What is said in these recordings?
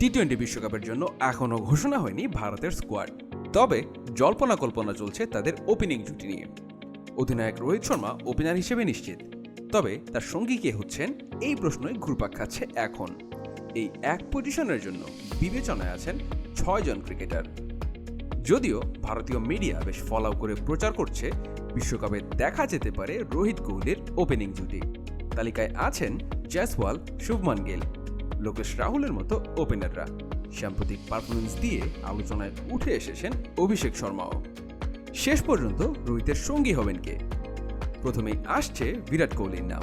T twenty বিশ্বকাপের জন্য এখনও ঘোষণা হয়নি ভারতের স্কোয়াড তবে জল্পনা কল্পনা চলছে তাদের ওপেনিং জুটি নিয়ে। অধিনায়ক রোহিত শর্মা ওপেনার হিসেবে নিশ্চিত। তবে তার সঙ্গী কে হচ্ছেন এই প্রশ্নই ঘুরপাক খাচ্ছে এখন। এই এক পজিশনের জন্য বিবেচনায় আছেন ছয়জন ক্রিকেটার যদিও ভারতীয় মিডিয়া বেশ ফলাও করে প্রচার করছে, বিশ্বকাপে দেখা যেতে পারে রোহিত কোহলির ওপেনিং জুটি। তালিকায় আছেন জয়সওয়াল, শুভমান গিল লোকেশ রাহুলের মতো ওপেনাররা সাম্প্রতিক পারফরমেন্স দিয়ে আলোচনায় উঠে এসেছেন অভিষেক শর্মাও। শেষ পর্যন্ত রোহিতের সঙ্গী হবেন কে? প্রথমেই আসছে বিরাট কোহলির নাম।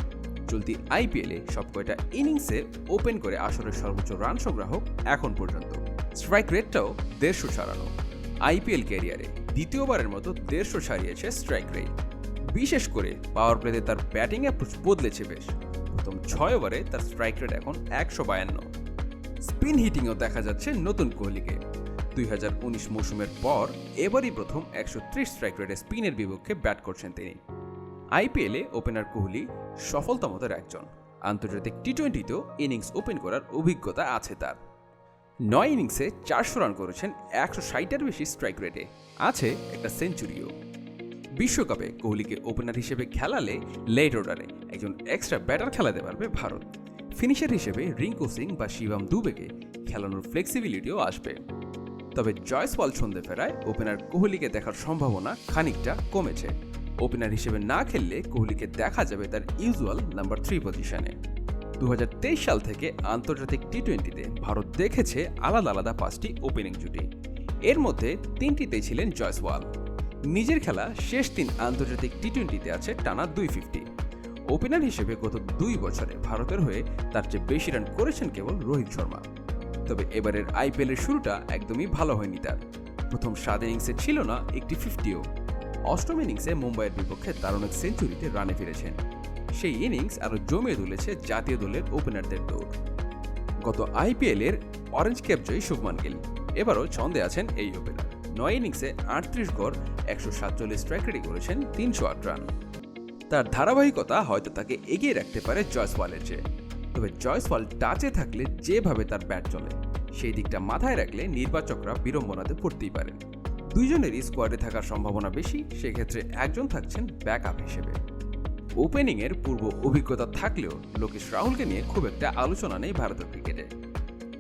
চলতি আইপিএলে সবকয়টা ইনিংসে ওপেন করে আসরের সর্বোচ্চ রান সংগ্রাহক এখন পর্যন্ত। স্ট্রাইক রেটটাও দেড়শো সারানো আইপিএল ক্যারিয়ারে দ্বিতীয়বারের মতো দেড়শো সারিয়েছে স্ট্রাইক রেট বিশেষ করে পাওয়ার প্লেতে তার ব্যাটিং অ্যাপ্রোচ বদলেছে বেশ। প্রথম ছয় ওভারে তার স্ট্রাইক রেট এখন একশো বায়ান্ন। স্পিন হিটিংও দেখা যাচ্ছে নতুন কোহলিকে। দুই হাজার উনিশ মৌসুমের পর এবারই প্রথম একশো ত্রিশ স্ট্রাইক রেটে স্পিনের বিপক্ষে ব্যাট করছেন তিনি। আইপিএলে ওপেনার কোহলি সফলতমতার একজন। আন্তর্জাতিক টি টোয়েন্টিতেও ইনিংস ওপেন করার অভিজ্ঞতা আছে তার। নয় ইনিংসে চারশো রান করেছেন একশো ষাটের বেশি স্ট্রাইক রেটে আছে একটা সেঞ্চুরিও বিশ্বকাপে কোহলিকে ওপেনার হিসেবে খেলালে লেট অর্ডারে একজন এক্সট্রা ব্যাটার খেলাতে পারবে ভারত। ফিনিশার হিসেবে রিঙ্কু সিং বা শিবাম দুবেকে খেলানোর ফ্লেক্সিবিলিটিও আসবে। তবে জয়সওয়াল ছন্দে ফেরায় ওপেনার কোহলিকে দেখার সম্ভাবনা খানিকটা কমেছে। ওপেনার হিসেবে না খেললে কোহলিকে দেখা যাবে তার ইউজুয়াল নাম্বার থ্রি পজিশনে দু হাজার তেইশ সাল থেকে আন্তর্জাতিক টি টোয়েন্টিতে ভারত দেখেছে আলাদা আলাদা পাঁচটি ওপেনিং জুটি। এর মধ্যে তিনটিতে ছিলেন জয়সওয়াল নিজের খেলা শেষ তিন আন্তর্জাতিক টি টোয়েন্টিতে আছে টানা দুই ফিফটি ওপেনার হিসেবে গত দুই বছরে ভারতের হয়ে তার চেয়ে বেশি রান করেছেন কেবল রোহিত শর্মা। তবে এবারের আইপিএলের শুরুটা একদমই ভালো হয়নি তার। প্রথম সাত ইনিংসে ছিল না, একটি ফিফটিও অষ্টম ইনিংসে মুম্বাইয়ের বিপক্ষে দারুণ এক সেঞ্চুরিতে রানে ফিরেছেন। সেই ইনিংস আরও জমিয়ে তুলেছে জাতীয় দলের ওপেনারদের দৌড়। গত আইপিএলের অরেঞ্জ ক্যাপ জয়ী শুভমান গিল। এবারও ছন্দে আছেন এই ওপেনার নয় ইনিংসে আটত্রিশ গড়, একশো সাতচল্লিশ স্ট্রাইক করেছেন তিনশো আট রান। তার ধারাবাহিকতা হয়তো তাকে এগিয়ে রাখতে পারে জয়সওয়ালের চেয়ে। তবে জয়সওয়াল টাচে থাকলে যেভাবে তার ব্যাট চলে, সেই দিকটা মাথায় রাখলে নির্বাচকরা বিড়ম্বনাতে পড়তেই পারেন দুইজনেরই স্কোয়াডে থাকার সম্ভাবনা বেশি, সেক্ষেত্রে একজন থাকছেন ব্যাকআপ হিসেবে। ওপেনিংয়ের পূর্ব অভিজ্ঞতা থাকলেও লোকেশ রাহুলকে নিয়ে খুব একটা আলোচনা নেই ভারতের ক্রিকেটে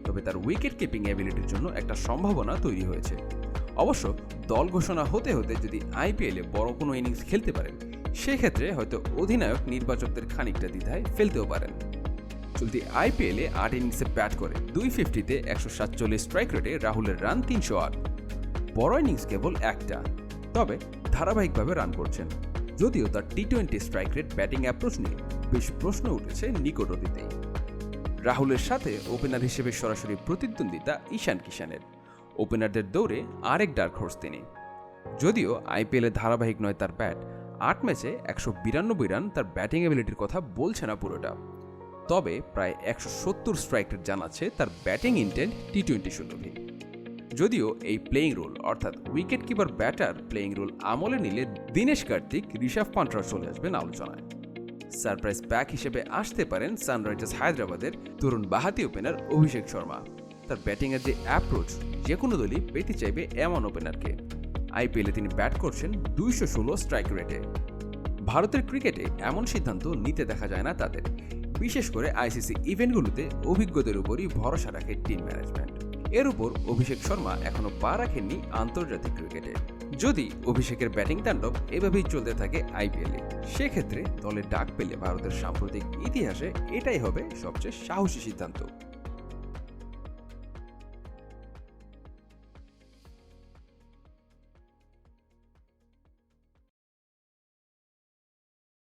তবে তার উইকেট কিপিং অ্যাবিলিটির জন্য একটা সম্ভাবনা তৈরি হয়েছে। অবশ্য দল ঘোষণা হতে হতে যদি আইপিএলে বড় কোনো ইনিংস খেলতে পারেন, সেক্ষেত্রে হয়তো অধিনায়ক নির্বাচকদের খানিকটা দ্বিধায় ফেলতেও পারেন। চলতি আইপিএলে আট ইনিংসে ব্যাট করে, দুই ফিফটিতে একশো সাতচল্লিশ স্ট্রাইক রেটে রাহুলের রান তিনশো আট। বড় ইনিংস কেবল একটা, তবে ধারাবাহিকভাবে রান করছেন। যদিও তার T twenty strike rate batting approach নিয়ে বেশ প্রশ্ন উঠেছে নিকট অতীতেই রাহুলের সাথে ওপেনার হিসেবে সরাসরি প্রতিদ্বন্দ্বিতা ঈশান কিষানের ওপেনারদের দৌড়ে আরেক ডার্ক হর্স তিনি। যদিও আইপিএলে ধারাবাহিক নয় তার ব্যাট আট ম্যাচে একশো বিরানব্বই রান তার ব্যাটিং অ্যাবিলিটির কথা বলছে না পুরোটা। তবে প্রায় একশো সত্তর স্ট্রাইক রেট জানাচ্ছে তার ব্যাটিং ইন্টেন্ট টি টোয়েন্টি সুলভী যদিও এই প্লেইং রোল অর্থাৎ wicket keeper batter playing role আমলে নিলে দীনেশ কার্তিক, ঋষভ পান্টরা চলে আসবেন আলোচনায়। সারপ্রাইজ ব্যাক হিসেবে আসতে পারেন সানরাইজার্স হায়দ্রাবাদের তরুণ বাহাতি ওপেনার অভিষেক শর্মা। তার ব্যাটিংয়ের যে অ্যাপ্রোচ যে কোনো দলই পেতে চাইবে এমন ওপেনারকে আইপিএলে তিনি ব্যাট করছেন দুইশো ষোলো স্ট্রাইক রেটে ভারতের ক্রিকেটে এমন সিদ্ধান্ত নিতে দেখা যায় না তাদের। বিশেষ করে আইসিসি ইভেন্টগুলোতে অভিজ্ঞদের উপরই ভরসা রাখে টিম ম্যানেজমেন্ট এর উপর অভিষেক শর্মা এখনও পা রাখেননি আন্তর্জাতিক ক্রিকেটে যদি অভিষেকের ব্যাটিং তাণ্ডব এভাবেই চলতে থাকে আইপিএলে সেক্ষেত্রে দলে ডাক পেলে ভারতের সাম্প্রতিক ইতিহাসে এটাই হবে সবচেয়ে সাহসী সিদ্ধান্ত।